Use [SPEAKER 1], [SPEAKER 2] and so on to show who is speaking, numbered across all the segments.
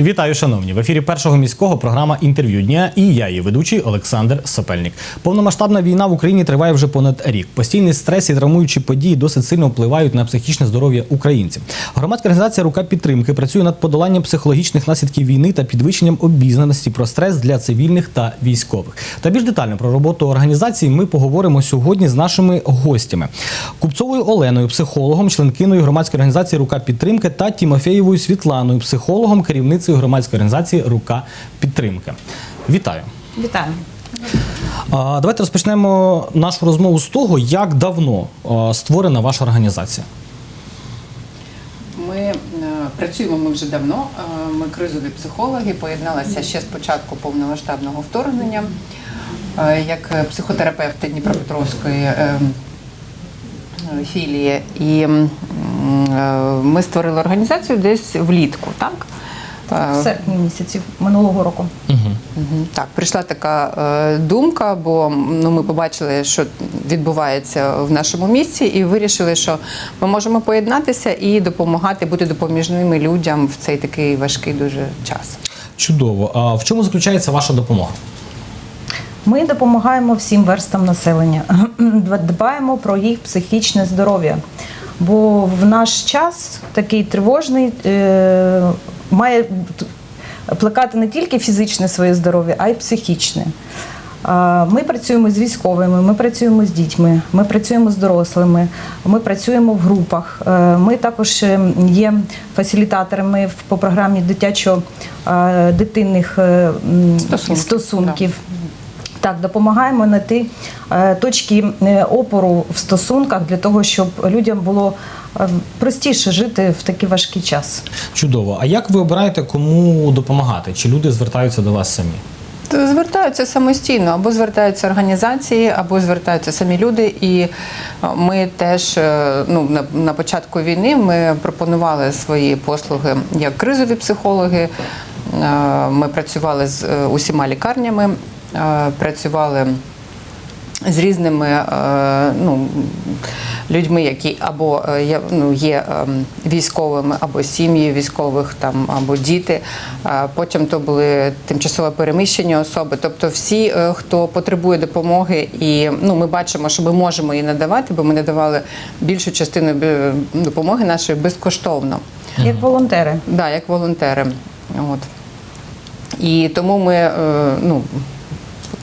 [SPEAKER 1] Вітаю, шановні! В ефірі першого міського програма інтерв'ю дня і я, її ведучий Олександр Сопельник. Повномасштабна війна в Україні триває вже понад рік. Постійний стрес і травмуючі події досить сильно впливають на психічне здоров'я українців. Громадська організація Рука підтримки працює над подоланням психологічних наслідків війни та підвищенням обізнаності про стрес для цивільних та військових. Та більш детально про роботу організації ми поговоримо сьогодні з нашими гостями: Купцовою Оленою, психологом, членкиною громадської організації Рука підтримки та Тімофєєвою Світланою, психологом, керівницею громадської організації Рука підтримки. Вітаю!
[SPEAKER 2] Вітаю.
[SPEAKER 1] Давайте розпочнемо нашу розмову з того, як давно створена ваша організація.
[SPEAKER 2] Ми е, працюємо ми вже давно. Е, Ми кризові психологи, поєдналися ще з початку повномасштабного вторгнення. Е, Як психотерапевти Дніпропетровської філії. І ми створили організацію десь влітку, так?
[SPEAKER 3] В серпні місяці минулого року.
[SPEAKER 2] Так, прийшла така е, думка, бо ну, ми побачили, що відбувається в нашому місті, і вирішили, що ми можемо поєднатися і допомагати бути допоміжними людям в цей такий важкий дуже час.
[SPEAKER 1] Чудово. А в чому заключається ваша допомога?
[SPEAKER 3] Ми допомагаємо всім верстам населення, дбаємо про їх психічне здоров'я. Бо в наш час такий тривожний е, має плекати не тільки фізичне своє здоров'я, а й психічне. Ми працюємо з військовими, ми працюємо з дітьми, ми працюємо з дорослими, ми працюємо в групах. Е, Ми також е, є фасилітаторами по програмі дитячо-дитинних
[SPEAKER 2] Стосунків,
[SPEAKER 3] стосунків. Так, допомагаємо знайти е, точки е, опору в стосунках для того, щоб людям було е, простіше жити в такий важкий час.
[SPEAKER 1] Чудово. А як ви обираєте, кому допомагати? Чи люди звертаються до вас самі?
[SPEAKER 2] Звертаються самостійно, або звертаються організації, або звертаються самі люди. І е, ми теж е, ну, на, на початку війни ми пропонували свої послуги як кризові психологи. Е, Ми працювали з е, усіма лікарнями, е, працювали з різними е, ну, людьми, які або е, є, ну, є ем, військовими, або сім'ї військових, там, або діти. Е, Потім то були тимчасово переміщені особи. Тобто всі, е, хто потребує допомоги, і ну, ми бачимо, що ми можемо її надавати, бо ми надавали більшу частину допомоги нашої безкоштовно.
[SPEAKER 3] Як волонтери.
[SPEAKER 2] Да, як волонтери. От. І тому ми, ну,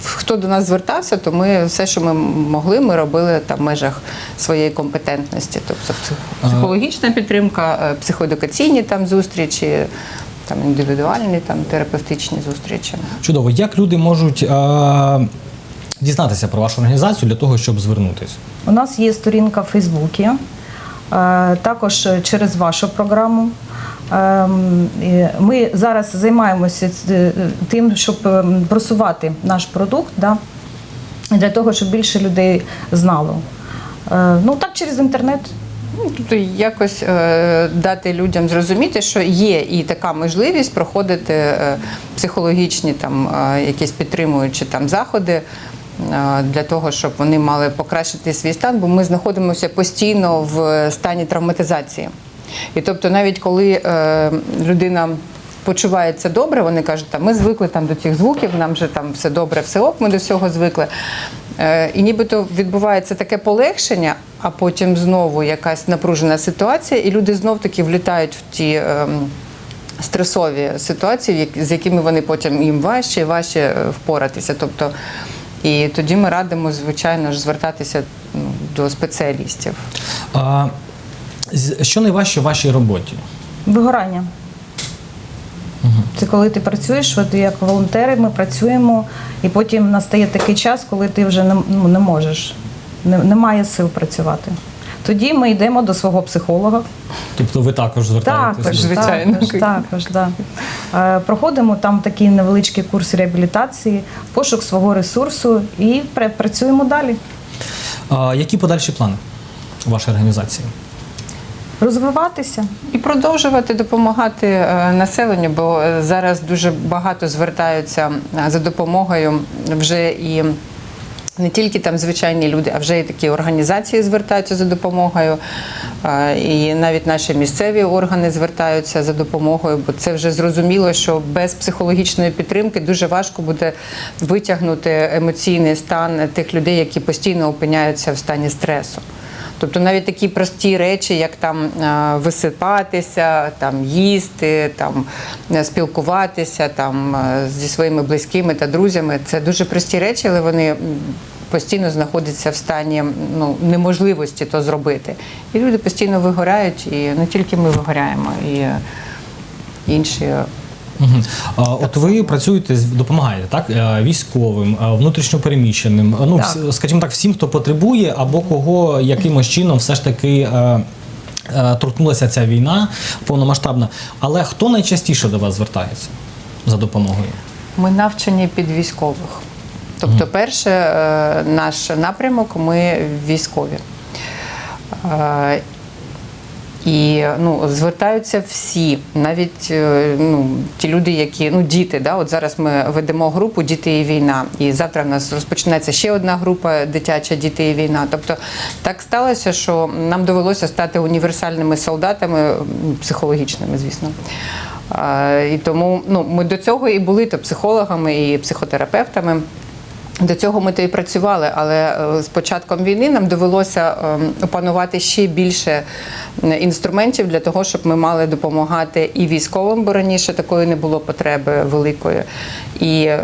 [SPEAKER 2] хто до нас звертався, то ми все, що ми могли, ми робили там в межах своєї компетентності. Тобто психологічна підтримка, е, психоедукаційні там зустрічі, там індивідуальні там терапевтичні зустрічі.
[SPEAKER 1] Чудово. Як люди можуть а, дізнатися про вашу організацію для того, щоб звернутися?
[SPEAKER 3] У нас є сторінка в Фейсбуці, е, також через вашу програму. Ем, Ми зараз займаємося тим, щоб ем, просувати наш продукт, да, для того, щоб більше людей знало. Е, Ну так через інтернет.
[SPEAKER 2] Ну, Тобто якось е, дати людям зрозуміти, що є і така можливість проходити е, психологічні там е, якісь підтримуючі там заходи. е, Для того щоб вони мали покращити свій стан, бо ми знаходимося постійно в стані травматизації. І тобто, навіть коли е, людина почувається добре, вони кажуть, там ми звикли там до цих звуків, нам вже там все добре, все ок, ми до всього звикли. Е, І нібито відбувається таке полегшення, а потім знову якась напружена ситуація, і люди знов таки влітають в ті. ем, Стресові ситуації, з якими вони потім їм важче і важче е, впоратися. Тобто, і тоді ми радимо, звичайно ж, звертатися до спеціалістів.
[SPEAKER 1] А, що найважче в вашій роботі?
[SPEAKER 3] Вигорання. Це коли ти працюєш, от як волонтери, ми працюємо, і потім настає такий час, коли ти вже не, ну, не можеш, не, немає сил працювати. Тоді ми йдемо до свого психолога.
[SPEAKER 1] Тобто ви також звертаєтеся?
[SPEAKER 3] Також,
[SPEAKER 2] звичайно.
[SPEAKER 3] також, також, да. Е, Проходимо там такий невеличкий курс реабілітації, пошук свого ресурсу і працюємо далі.
[SPEAKER 1] А, які подальші плани вашої організації?
[SPEAKER 3] Розвиватися.
[SPEAKER 2] І продовжувати допомагати е, населенню, бо е, зараз дуже багато звертаються е, за допомогою вже і Не тільки там звичайні люди, а вже і такі організації звертаються за допомогою, і навіть наші місцеві органи звертаються за допомогою, бо це вже зрозуміло, що без психологічної підтримки дуже важко буде витягнути емоційний стан тих людей, які постійно опиняються в стані стресу. Тобто навіть такі прості речі, як там е, висипатися, там їсти, там е, спілкуватися там е, зі своїми близькими та друзями, це дуже прості речі, але вони постійно знаходяться в стані ну, неможливості то зробити. І люди постійно вигорають, і не тільки ми вигораємо, і інші.
[SPEAKER 1] А, От ви працюєте допомагаєте так е, військовим, е, внутрішньопереміщеним, е, ну
[SPEAKER 3] Так.
[SPEAKER 1] скажімо так, всім, хто потребує, або кого якимось чином все ж таки. Торкнулася ця війна повномасштабна. Але хто найчастіше до вас звертається за допомогою?
[SPEAKER 2] Ми навчені під військових. Тобто, перше, наш напрямок ми військові. І ну, звертаються всі, навіть е, ну, ті люди, які ну діти. Да? От зараз ми ведемо групу Діти і війна. І завтра в нас розпочнеться ще одна група дитяча Діти і війна. Тобто так сталося, що нам довелося стати універсальними солдатами, психологічними, звісно. І тому ну, ми до цього і були то психологами і психотерапевтами. До цього ми то і працювали, але е, з початком війни нам довелося ем, опанувати ще більше інструментів для того, щоб ми мали допомагати і військовим, бо раніше такої не було потреби великої, і е,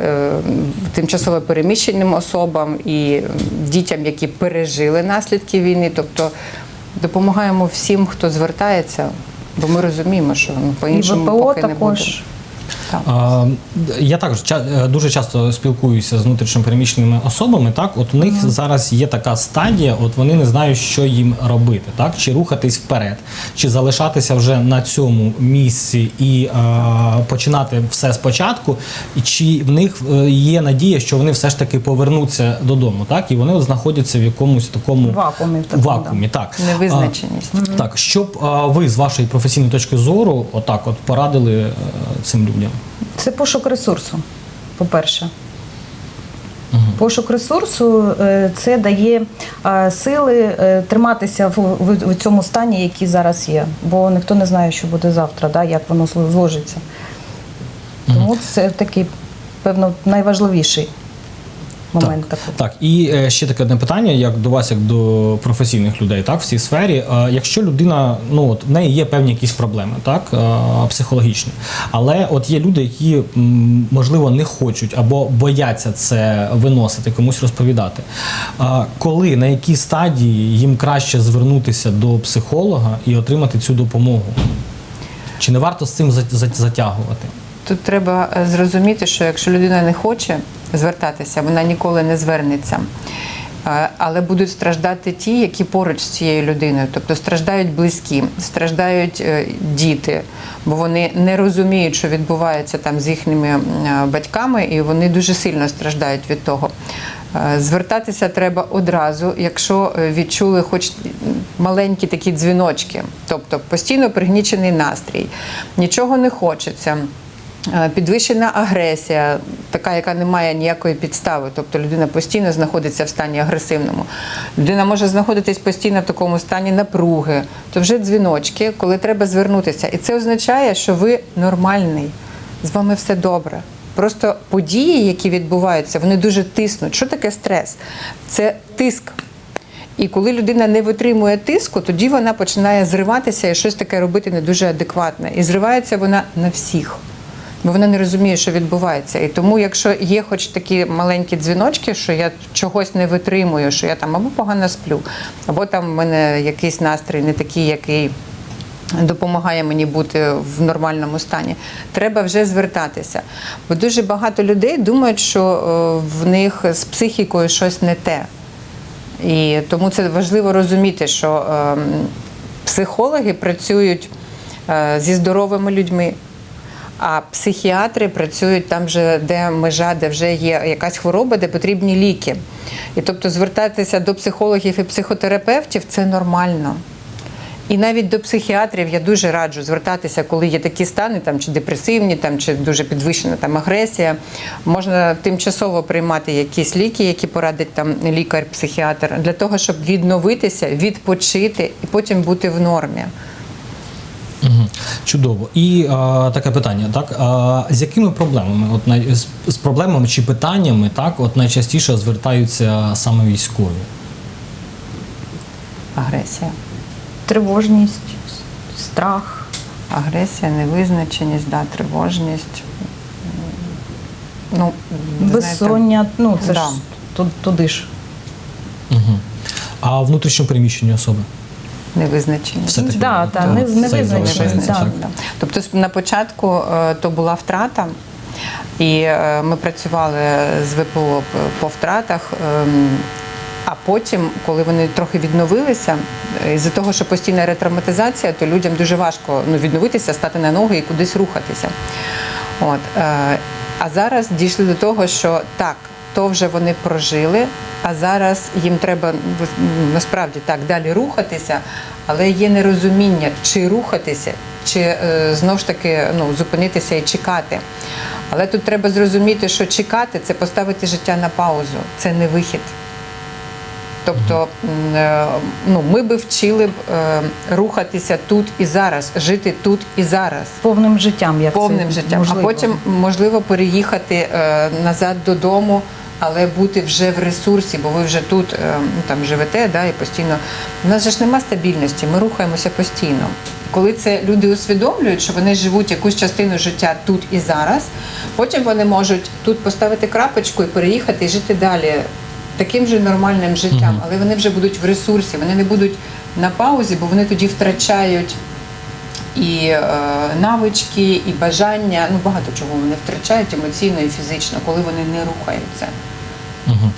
[SPEAKER 2] тимчасово переміщеним особам, і дітям, які пережили наслідки війни. Тобто допомагаємо всім, хто звертається, бо ми розуміємо, що ну, по-іншому
[SPEAKER 3] ВПО
[SPEAKER 2] поки не буде. Так.
[SPEAKER 1] Я також е, дуже часто спілкуюся з внутрішньопереміщеними особами. Так, от у них зараз є така стадія, от вони не знають, що їм робити, так чи рухатись вперед, чи залишатися вже на цьому місці і е, починати все спочатку, чи в них е, є надія, що вони все ж таки повернуться додому, так і вони от знаходяться в якомусь такому
[SPEAKER 3] Вакуумі такому,
[SPEAKER 1] вакуумі, так
[SPEAKER 2] Невизначеність.
[SPEAKER 1] А, так, щоб а, ви з вашої професійної точки зору, отак, от порадили е, цим людям.
[SPEAKER 3] Це пошук ресурсу, по-перше. Пошук ресурсу е, це дає е, сили е, триматися в, цьому стані, який зараз є. Бо ніхто не знає, що буде завтра, да, як воно зложиться. Тому це такий, певно, найважливіший момент такий.
[SPEAKER 1] Так, і е, ще таке одне питання, як до вас, як до професійних людей, так, в цій сфері. Е, якщо людина, ну от в неї є певні якісь проблеми, так, е, психологічні, але от є люди, які м, можливо не хочуть або бояться це виносити, комусь розповідати. Коли на якій стадії їм краще звернутися до психолога і отримати цю допомогу? Чи не варто з цим за- за- затягувати?
[SPEAKER 2] Тут треба зрозуміти, що якщо людина не хоче звертатися, вона ніколи не звернеться. Е, Але будуть страждати ті, які поруч з цією людиною, тобто страждають близькі, страждають е, діти, бо вони не розуміють, що відбувається там з їхніми е, батьками, і вони дуже сильно страждають від того. Звертатися треба одразу, якщо відчули хоч маленькі такі дзвіночки, тобто постійно пригнічений настрій, нічого не хочеться. Е, Підвищена агресія, така, яка не має ніякої підстави, тобто людина постійно знаходиться в стані агресивному. Людина може знаходитись постійно в такому стані напруги, то вже дзвіночки, коли треба звернутися. І це означає, що ви нормальний, з вами все добре. Просто події, які відбуваються, вони дуже тиснуть. Що таке стрес? Це тиск. І коли людина не витримує тиску, тоді вона починає зриватися і щось таке робити не дуже адекватне. І зривається вона на всіх. Бо вона не розуміє, що відбувається. І тому, якщо є хоч такі маленькі дзвіночки, що я чогось не витримую, що я там або погано сплю, або там в мене якийсь настрій не такий, який допомагає мені бути в нормальному стані, треба вже звертатися. Бо дуже багато людей думають, що е, в них з психікою щось не те. І тому це важливо розуміти, що е, психологи працюють е, зі здоровими людьми, а психіатри працюють там, же, де межа, де вже є якась хвороба, де потрібні ліки. І тобто звертатися до психологів і психотерапевтів це нормально. І навіть до психіатрів я дуже раджу звертатися, коли є такі стани, там чи депресивні, там чи дуже підвищена там агресія. Можна тимчасово приймати якісь ліки, які порадить там лікар-психіатр, для того, щоб відновитися, відпочити і потім бути в нормі.
[SPEAKER 1] Мгм. Чудово. І а, таке питання, так? А, з якими проблемами? От най, з, з проблемами чи питаннями, так, от найчастіше звертаються саме військові?
[SPEAKER 2] Агресія.
[SPEAKER 3] Тривожність, страх.
[SPEAKER 2] Агресія, невизначеність, да, тривожність. Ну, ви знаєте,
[SPEAKER 3] ну це
[SPEAKER 2] Да.
[SPEAKER 3] ж туди ж.
[SPEAKER 1] Угу. А внутрішньо переміщені особи?
[SPEAKER 2] Невизначеність.
[SPEAKER 1] Все-таки
[SPEAKER 3] Да, та, не-
[SPEAKER 1] залишається,
[SPEAKER 3] да.
[SPEAKER 1] так?
[SPEAKER 2] Да. Тобто на початку е, то була втрата, і е, ми працювали з ВПО по втратах. ем, А потім, коли вони трохи відновилися, е, із-за того, що постійна ретравматизація, то людям дуже важко ну, відновитися, стати на ноги і кудись рухатися. От, е, а зараз дійшли до того, що так, то вже вони прожили, а зараз їм треба ну, насправді так далі рухатися, але є нерозуміння, чи рухатися, чи е, знов ж таки ну, зупинитися і чекати. Але тут треба зрозуміти, що чекати це поставити життя на паузу, це не вихід. Тобто е, ну, ми би вчили б е, рухатися тут і зараз, жити тут і зараз
[SPEAKER 3] Повним життям, як
[SPEAKER 2] повним
[SPEAKER 3] це
[SPEAKER 2] життям,
[SPEAKER 3] можливо.
[SPEAKER 2] а потім можливо переїхати е, назад додому, але бути вже в ресурсі, бо ви вже тут е, ну, там живете, да, і постійно. У нас же ж нема стабільності, ми рухаємося постійно. Коли це люди усвідомлюють, що вони живуть якусь частину життя тут і зараз, потім вони можуть тут поставити крапочку і переїхати і жити далі таким же нормальним життям, але вони вже будуть в ресурсі, вони не будуть на паузі, бо вони тоді втрачають і е, навички, і бажання. Ну багато чого вони втрачають емоційно і фізично, коли вони не рухаються.
[SPEAKER 1] Угу.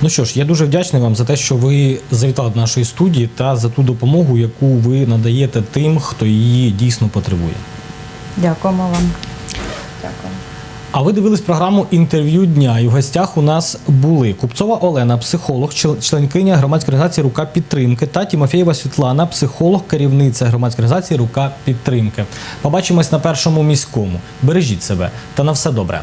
[SPEAKER 1] Ну що ж, я дуже вдячний вам за те, що ви завітали до нашої студії та за ту допомогу, яку ви надаєте тим, хто її дійсно потребує.
[SPEAKER 3] Дякуємо вам.
[SPEAKER 2] Дякую.
[SPEAKER 1] А ви дивились програму інтерв'ю дня. І в гостях у нас були Купцова Олена, психолог, членкиня громадської організації Рука підтримки та Тімофєєва Світлана, психолог, керівниця громадської організації Рука підтримки. Побачимось на першому міському. Бережіть себе та на все добре.